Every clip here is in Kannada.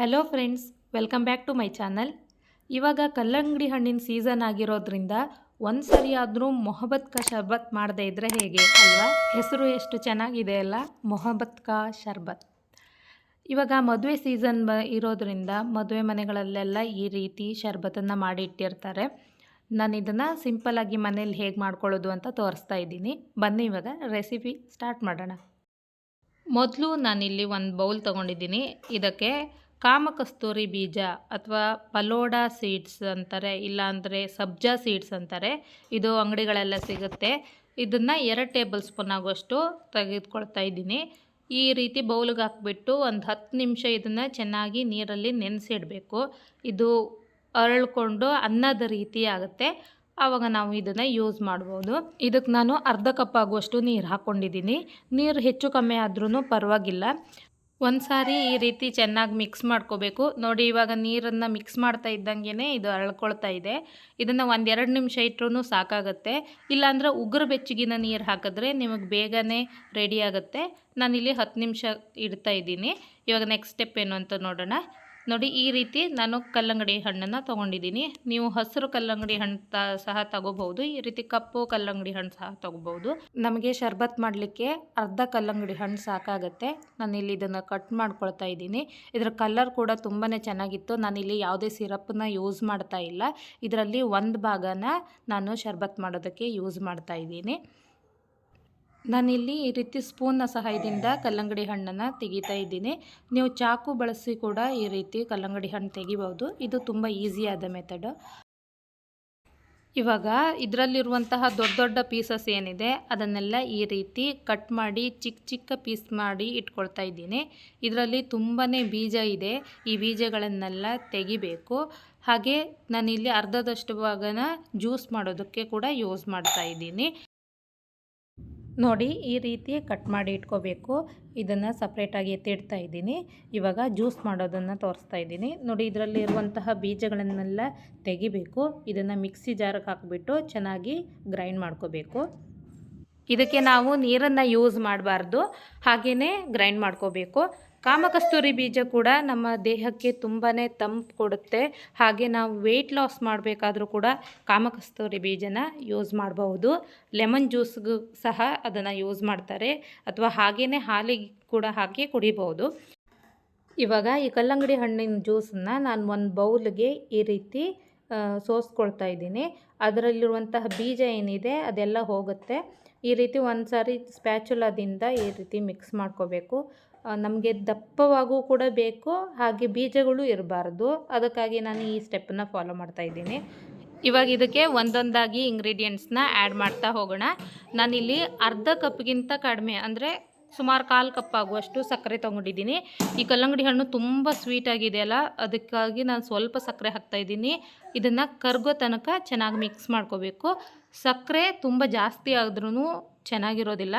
Hello friends welcome back to my channel ಇವಾಗ ಕಲ್ಲಂಗಡಿ ಹಣ್ಣಿನ ಸೀಸನ್ ಆಗಿರೋದ್ರಿಂದ ಒಂದು ಸರಿ ಆದರೂ ಕಾ ಶರ್ಬತ್ ಮಾಡದೇ ಇದ್ದರೆ ಹೇಗೆ ಅಲ್ವಾ? ಹೆಸರು ಎಷ್ಟು ಚೆನ್ನಾಗಿದೆ ಅಲ್ಲ? ಮೊಹಬತ್ ಕಾ ಶರ್ಬತ್. ಇವಾಗ ಮದುವೆ ಸೀಸನ್ ಬ ಇರೋದ್ರಿಂದ ಮದುವೆ ಮನೆಗಳಲ್ಲೆಲ್ಲ ಈ ರೀತಿ ಶರ್ಬತನ್ನು ಮಾಡಿ ಇಟ್ಟಿರ್ತಾರೆ. ನಾನು ಇದನ್ನು ಸಿಂಪಲ್ಲಾಗಿ ಮನೇಲಿ ಹೇಗೆ ಮಾಡ್ಕೊಳ್ಳೋದು ಅಂತ ತೋರಿಸ್ತಾ ಇದ್ದೀನಿ. ಬನ್ನಿ ಇವಾಗ ರೆಸಿಪಿ ಸ್ಟಾರ್ಟ್ ಮಾಡೋಣ. ಮೊದಲು ನಾನಿಲ್ಲಿ ಒಂದು ಬೌಲ್ ತೊಗೊಂಡಿದ್ದೀನಿ. ಇದಕ್ಕೆ ಕಾಮಕಸ್ತೂರಿ ಬೀಜ ಅಥವಾ ಪಲೋಡಾ ಸೀಡ್ಸ್ ಅಂತಾರೆ, ಇಲ್ಲಾಂದರೆ ಸಬ್ಜಾ ಸೀಡ್ಸ್ ಅಂತಾರೆ, ಇದು ಅಂಗಡಿಗಳೆಲ್ಲ ಸಿಗುತ್ತೆ. ಇದನ್ನು ಎರಡು ಟೇಬಲ್ ಸ್ಪೂನ್ ಆಗುವಷ್ಟು ತೆಗೆದುಕೊಳ್ತಾ ಇದ್ದೀನಿ. ಈ ರೀತಿ ಬೌಲ್ಗೆ ಹಾಕ್ಬಿಟ್ಟು ಒಂದು ಹತ್ತು ನಿಮಿಷ ಇದನ್ನು ಚೆನ್ನಾಗಿ ನೀರಲ್ಲಿ ನೆನೆಸಿಡಬೇಕು. ಇದು ಅರಳ್ಕೊಂಡು ಅನ್ನದ ರೀತಿ ಆಗುತ್ತೆ. ಆವಾಗ ನಾವು ಇದನ್ನು ಯೂಸ್ ಮಾಡ್ಬೋದು. ಇದಕ್ಕೆ ನಾನು ಅರ್ಧ ಕಪ್ ಆಗುವಷ್ಟು ನೀರು ಹಾಕ್ಕೊಂಡಿದ್ದೀನಿ. ನೀರು ಹೆಚ್ಚು ಕಮ್ಮಿ ಆದ್ರೂ ಪರವಾಗಿಲ್ಲ. ಒಂದು ಸಾರಿ ಈ ರೀತಿ ಚೆನ್ನಾಗಿ ಮಿಕ್ಸ್ ಮಾಡ್ಕೋಬೇಕು. ನೋಡಿ, ಇವಾಗ ನೀರನ್ನು ಮಿಕ್ಸ್ ಮಾಡ್ತಾ ಇದ್ದಂಗೆ ಇದು ಅರಳ್ಕೊಳ್ತಾ ಇದೆ. ಇದನ್ನು ಒಂದೆರಡು ನಿಮಿಷ ಇಟ್ಟರೂ ಸಾಕಾಗುತ್ತೆ. ಇಲ್ಲಾಂದ್ರೆ ಉಗುರು ಬೆಚ್ಚಗಿನ ನೀರು ಹಾಕಿದ್ರೆ ನಿಮಗೆ ಬೇಗನೆ ರೆಡಿ ಆಗುತ್ತೆ. ನಾನಿಲ್ಲಿ ಹತ್ತು ನಿಮಿಷ ಇಡ್ತಾ ಇದ್ದೀನಿ. ಇವಾಗ ನೆಕ್ಸ್ಟ್ ಸ್ಟೆಪ್ ಏನು ಅಂತ ನೋಡೋಣ. ನೋಡಿ, ಈ ರೀತಿ ನಾನು ಕಲ್ಲಂಗಡಿ ಹಣ್ಣನ್ನು ತೊಗೊಂಡಿದ್ದೀನಿ. ನೀವು ಹಸಿರು ಕಲ್ಲಂಗಡಿ ಹಣ್ಣು ಸಹ ತಗೋಬಹುದು, ಈ ರೀತಿ ಕಪ್ಪು ಕಲ್ಲಂಗಡಿ ಹಣ್ಣು ಸಹ ತಗೋಬಹುದು. ನಮಗೆ ಶರ್ಬತ್ ಮಾಡಲಿಕ್ಕೆ ಅರ್ಧ ಕಲ್ಲಂಗಡಿ ಹಣ್ಣು ಸಾಕಾಗತ್ತೆ. ನಾನು ಇಲ್ಲಿ ಇದನ್ನು ಕಟ್ ಮಾಡ್ಕೊಳ್ತಾ ಇದ್ದೀನಿ. ಇದರ ಕಲರ್ ಕೂಡ ತುಂಬಾ ಚೆನ್ನಾಗಿತ್ತು. ನಾನಿಲ್ಲಿ ಯಾವುದೇ ಸಿರಪ್ನ ಯೂಸ್ ಮಾಡ್ತಾ ಇಲ್ಲ. ಇದರಲ್ಲಿ ಒಂದು ಭಾಗನ ನಾನು ಶರ್ಬತ್ ಮಾಡೋದಕ್ಕೆ ಯೂಸ್ ಮಾಡ್ತಾ ಇದ್ದೀನಿ. ನಾನಿಲ್ಲಿ ಈ ರೀತಿ ಸ್ಪೂನ್ನ ಸಹಾಯದಿಂದ ಕಲ್ಲಂಗಡಿ ಹಣ್ಣನ್ನು ತೆಗಿತಾ ಇದ್ದೀನಿ. ನೀವು ಚಾಕು ಬಳಸಿ ಕೂಡ ಈ ರೀತಿ ಕಲ್ಲಂಗಡಿ ಹಣ್ಣು ತೆಗಿಬೋದು ಇದು ತುಂಬ ಈಸಿಯಾದ ಮೆಥಡ್ ಇವಾಗ ಇದರಲ್ಲಿರುವಂತಹ ದೊಡ್ಡ ದೊಡ್ಡ ಪೀಸಸ್ ಏನಿದೆ, ಅದನ್ನೆಲ್ಲ ಈ ರೀತಿ ಕಟ್ ಮಾಡಿ ಚಿಕ್ಕ ಚಿಕ್ಕ ಪೀಸ್ ಮಾಡಿ ಇಟ್ಕೊಳ್ತಾ ಇದ್ದೀನಿ. ಇದರಲ್ಲಿ ತುಂಬಾ ಬೀಜ ಇದೆ. ಈ ಬೀಜಗಳನ್ನೆಲ್ಲ ತೆಗಿಬೇಕು. ಹಾಗೆ ನಾನಿಲ್ಲಿ ಅರ್ಧದಷ್ಟು ಭಾಗನ ಜ್ಯೂಸ್ ಮಾಡೋದಕ್ಕೆ ಕೂಡ ಯೂಸ್ ಮಾಡ್ತಾ ಇದ್ದೀನಿ. ನೋಡಿ ಈ ರೀತಿ ಕಟ್ ಮಾಡಿ ಇಟ್ಕೋಬೇಕು. ಇದನ್ನು ಸಪ್ರೇಟಾಗಿ ಎತ್ತಿಡ್ತಾ ಇದ್ದೀನಿ. ಇವಾಗ ಜ್ಯೂಸ್ ಮಾಡೋದನ್ನು ತೋರಿಸ್ತಾ ಇದ್ದೀನಿ. ನೋಡಿ ಇದರಲ್ಲಿ ಇರುವಂತಹ ಬೀಜಗಳನ್ನೆಲ್ಲ ತೆಗಿಬೇಕು. ಇದನ್ನು ಮಿಕ್ಸಿ ಜಾರಿಗೆ ಹಾಕಿಬಿಟ್ಟು ಚೆನ್ನಾಗಿ ಗ್ರೈಂಡ್ ಮಾಡ್ಕೋಬೇಕು. ಇದಕ್ಕೆ ನಾವು ನೀರನ್ನು ಯೂಸ್ ಮಾಡಬಾರ್ದು. ಹಾಗೆಯೇ ಗ್ರೈಂಡ್ ಮಾಡ್ಕೋಬೇಕು. ಕಾಮಕಸ್ತೂರಿ ಬೀಜ ಕೂಡ ನಮ್ಮ ದೇಹಕ್ಕೆ ತುಂಬಾ ತಂಪು ಕೊಡುತ್ತೆ. ಹಾಗೆ ನಾವು ವೆಯ್ಟ್ ಲಾಸ್ ಮಾಡಬೇಕಾದ್ರೂ ಕೂಡ ಕಾಮಕಸ್ತೂರಿ ಬೀಜನ ಯೂಸ್ ಮಾಡಬಹುದು. ಲೆಮನ್ ಜ್ಯೂಸ್ಗೂ ಸಹ ಅದನ್ನು ಯೂಸ್ ಮಾಡ್ತಾರೆ. ಅಥವಾ ಹಾಗೆಯೇ ಹಾಲಿಗೆ ಕೂಡ ಹಾಕಿ ಕುಡಿಬಹುದು. ಇವಾಗ ಈ ಕಲ್ಲಂಗಡಿ ಹಣ್ಣಿನ ಜ್ಯೂಸನ್ನು ನಾನು ಒಂದು ಬೌಲ್ಗೆ ಈ ರೀತಿ ಸೋಸ್ಕೊಳ್ತಾ ಇದ್ದೀನಿ. ಅದರಲ್ಲಿರುವಂತಹ ಬೀಜ ಏನಿದೆ ಅದೆಲ್ಲ ಹೋಗುತ್ತೆ. ಈ ರೀತಿ ಒಂದು ಸಾರಿ ಸ್ಪ್ಯಾಚುಲಾದಿಂದ ಈ ರೀತಿ ಮಿಕ್ಸ್ ಮಾಡ್ಕೋಬೇಕು. ನಮಗೆ ದಪ್ಪವಾಗೂ ಕೂಡ ಬೇಕು, ಹಾಗೆ ಬೀಜಗಳು ಇರಬಾರ್ದು. ಅದಕ್ಕಾಗಿ ನಾನು ಈ ಸ್ಟೆಪ್ಪನ್ನು ಫಾಲೋ ಮಾಡ್ತಾ ಇದ್ದೀನಿ. ಇವಾಗ ಇದಕ್ಕೆ ಒಂದೊಂದಾಗಿ ಇಂಗ್ರೀಡಿಯೆಂಟ್ಸ್ನ ಆ್ಯಡ್ ಮಾಡ್ತಾ ಹೋಗೋಣ. ನಾನಿಲ್ಲಿ ಅರ್ಧ ಕಪ್ಗಿಂತ ಕಡಿಮೆ, ಅಂದರೆ ಸುಮಾರು ಕಾಲು ಕಪ್ ಆಗುವಷ್ಟು ಸಕ್ಕರೆ ತೊಗೊಂಡಿದ್ದೀನಿ. ಈ ಕಲ್ಲಂಗಡಿ ಹಣ್ಣು ತುಂಬ ಸ್ವೀಟಾಗಿದೆ ಅಲ್ಲ ಅದಕ್ಕಾಗಿ ನಾನು ಸ್ವಲ್ಪ ಸಕ್ಕರೆ ಹಾಕ್ತಾ ಇದ್ದೀನಿ. ಇದನ್ನು ಕರ್ಗೋ ತನಕ ಚೆನ್ನಾಗಿ ಮಿಕ್ಸ್ ಮಾಡ್ಕೋಬೇಕು. ಸಕ್ಕರೆ ತುಂಬ ಜಾಸ್ತಿ ಆದ್ರೂ ಚೆನ್ನಾಗಿರೋದಿಲ್ಲ.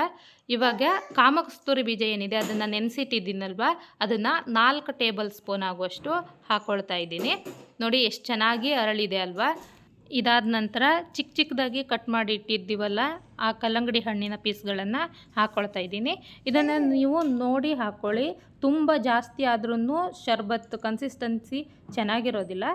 ಇವಾಗ ಕಾಮಕಸ್ತೂರಿ ಬೀಜ ಏನಿದೆ ಅದನ್ನು ನೆನೆಸಿಟ್ಟಿದ್ದೀನಲ್ವ? ಅದನ್ನು ನಾಲ್ಕು ಟೇಬಲ್ ಸ್ಪೂನ್ ಆಗುವಷ್ಟು ಹಾಕ್ಕೊಳ್ತಾ ಇದ್ದೀನಿ. ನೋಡಿ, ಎಷ್ಟು ಚೆನ್ನಾಗಿ ಅರಳಿದೆ ಅಲ್ವಾ? ಇದಾದ ನಂತರ ಚಿಕ್ಕ ಚಿಕ್ಕದಾಗಿ ಕಟ್ ಮಾಡಿ ಇಟ್ಟಿದ್ದೀವಲ್ಲ, ಆ ಕಲ್ಲಂಗಡಿ ಹಣ್ಣಿನ ಪೀಸ್ಗಳನ್ನು ಹಾಕ್ಕೊಳ್ತಾ ಇದ್ದೀನಿ. ಇದನ್ನು ನೀವು ನೋಡಿ ಹಾಕ್ಕೊಳ್ಳಿ ತುಂಬ ಜಾಸ್ತಿ ಆದ್ರೂ ಶರ್ಬತ್ ಕನ್ಸಿಸ್ಟೆನ್ಸಿ ಚೆನ್ನಾಗಿರೋದಿಲ್ಲ.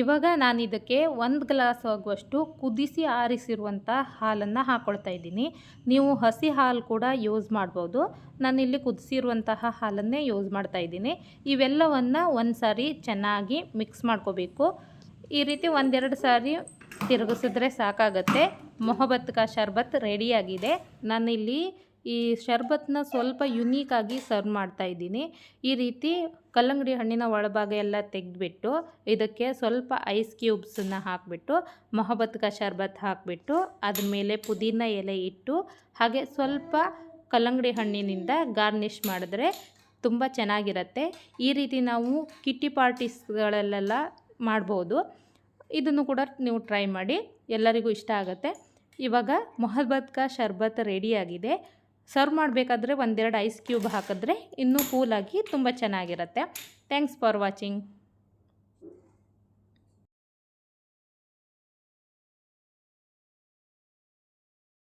ಇವಾಗ ನಾನು ಇದಕ್ಕೆ ಒಂದು ಗ್ಲಾಸ್ ಆಗುವಷ್ಟು ಕುದಿಸಿ ಆರಿಸಿರುವಂಥ ಹಾಲನ್ನು ಹಾಕ್ಕೊಳ್ತಾ ಇದ್ದೀನಿ. ನೀವು ಹಸಿ ಹಾಲು ಕೂಡ ಯೂಸ್ ಮಾಡ್ಬೋದು. ನಾನಿಲ್ಲಿ ಕುದಿಸಿರುವಂತಹ ಹಾಲನ್ನೇ ಯೂಸ್ ಮಾಡ್ತಾ ಇದ್ದೀನಿ. ಇವೆಲ್ಲವನ್ನು ಒಂದು ಸಾರಿ ಚೆನ್ನಾಗಿ ಮಿಕ್ಸ್ ಮಾಡ್ಕೋಬೇಕು. ಈ ರೀತಿ ಒಂದೆರಡು ಸಾರಿ ತಿರುಗಿಸಿದ್ರೆ ಸಾಕಾಗತ್ತೆ. ಮೊಹಬತ್ ಕಾ ಶರ್ಬತ್ ರೆಡಿಯಾಗಿದೆ ನಾನಿಲ್ಲಿ ಈ ಶರ್ಬತ್ನ ಸ್ವಲ್ಪ ಯುನೀಕಾಗಿ ಸರ್ವ್ ಮಾಡ್ತಾ ಇದ್ದೀನಿ. ಈ ರೀತಿ ಕಲ್ಲಂಗಡಿ ಹಣ್ಣಿನ ಒಳಭಾಗ ಎಲ್ಲ ತೆಗೆದ್ಬಿಟ್ಟು, ಇದಕ್ಕೆ ಸ್ವಲ್ಪ ಐಸ್ ಕ್ಯೂಬ್ಸನ್ನು ಹಾಕಿಬಿಟ್ಟು, ಮೊಹಬತ್ ಕಾ ಶರ್ಬತ್ ಹಾಕಿಬಿಟ್ಟು, ಅದ್ರ ಮೇಲೆ ಪುದೀನ ಎಲೆ ಇಟ್ಟು, ಹಾಗೆ ಸ್ವಲ್ಪ ಕಲ್ಲಂಗಡಿ ಹಣ್ಣಿನಿಂದ ಗಾರ್ನಿಷ್ ಮಾಡಿದ್ರೆ ತುಂಬ ಚೆನ್ನಾಗಿರುತ್ತೆ. ಈ ರೀತಿ ನಾವು ಕಿಟ್ಟಿ ಪಾರ್ಟೀಸ್ಗಳಲ್ಲೆಲ್ಲ ಮಾಡ್ಬೋದು. ಇದನ್ನು ಕೂಡ ನೀವು ಟ್ರೈ ಮಾಡಿ. ಎಲ್ಲರಿಗೂ ಇಷ್ಟ ಆಗುತ್ತೆ. ಇವಾಗ ಮೊಹಬ್ಬತ್ ಕಾ ಶರ್ಬತ್ ರೆಡಿಯಾಗಿದೆ ಸರ್ವ್ ಮಾಡಬೇಕಾದ್ರೆ ಒಂದೆರಡು ಐಸ್ ಕ್ಯೂಬ್ ಹಾಕಿದ್ರೆ ಇನ್ನೂ ಕೂಲಾಗಿ ತುಂಬ ಚೆನ್ನಾಗಿರುತ್ತೆ. Thanks for watching